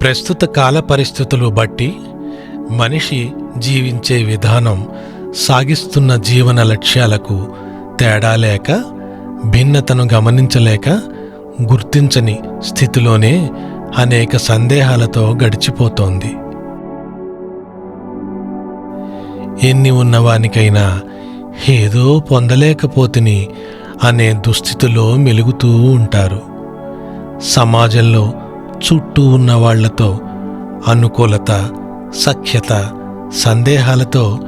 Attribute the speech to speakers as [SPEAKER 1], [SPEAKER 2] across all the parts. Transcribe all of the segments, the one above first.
[SPEAKER 1] ప్రస్తుత కాల పరిస్థితులు బట్టి మనిషి జీవించే విధానం సాగిస్తున్న జీవన లక్ష్యాలకు తేడా లేక భిన్నతను గమనించలేక గుర్తించని స్థితిలోనే అనేక సందేహాలతో గడిచిపోతోంది. ఎన్ని ఉన్నవానికైనా ఏదో పొందలేకపోతిని అనే దుస్థితిలో మెలుగుతూ ఉంటారు. సమాజంలో చుట్టూ ఉన్న వాళ్ళతో అనుకూలత సఖ్యత సందేహాలతో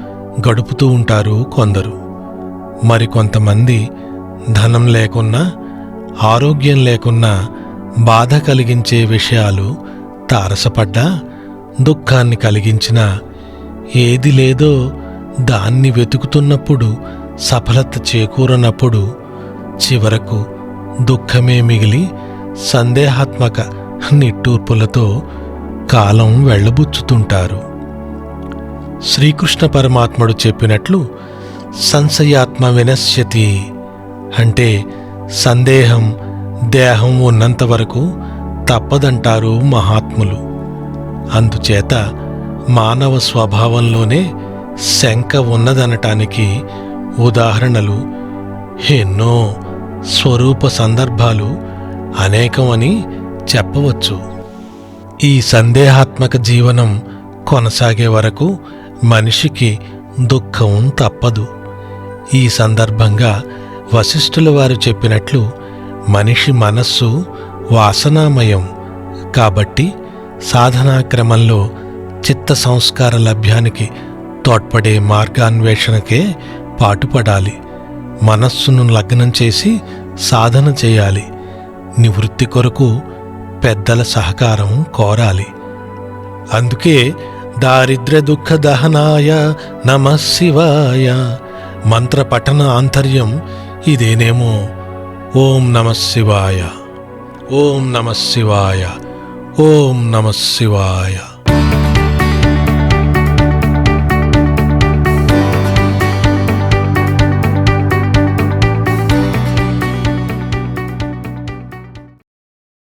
[SPEAKER 1] గడుపుతూ ఉంటారు కొందరు. మరికొంతమంది ధనం లేకున్నా ఆరోగ్యం లేకున్నా బాధ కలిగించే విషయాలు తారసపడ్డా దుఃఖాన్ని కలిగించినా ఏది లేదో దాన్ని వెతుకుతున్నప్పుడు సఫలత చేకూరనప్పుడు చివరకు దుఃఖమే మిగిలి సందేహాత్మక నిట్టూర్పులతో కాలం వెళ్ళబుచ్చుతుంటారు. శ్రీకృష్ణ పరమాత్ముడు చెప్పినట్లు సంశయాత్మ వినశ్యతి అంటే సందేహం దేహం ఉన్నంత వరకు తప్పదంటారు మహాత్ములు. అందుచేత మానవ స్వభావంలోనే శంక ఉన్నదనటానికి ఉదాహరణలు ఎన్నో స్వరూప సందర్భాలు అనేకమని చెప్పవచ్చు. ఈ సందేహాత్మక జీవనం కొనసాగే వరకు మనిషికి దుఃఖం తప్పదు. ఈ సందర్భంగా వశిష్ఠుల వారు చెప్పినట్లు మనిషి మనస్సు వాసనామయం. కాబట్టి సాధనా క్రమంలో చిత్త సంస్కార లభ్యానికి తోడ్పడే మార్గాన్వేషణకే పాటుపడాలి. మనస్సును లగ్నం చేసి సాధన చేయాలి. నివృత్తి కొరకు పెద్దల సహకారం కోరాలి. అందుకే దారిద్ర్య దుఃఖ దహనాయ నమ శివాయ. మంత్ర పఠన ఆంతర్యం ఇదేనేమో? ఓం నమ శివాయ. ఓం నమ శివాయ. ఓం నమ శివాయ.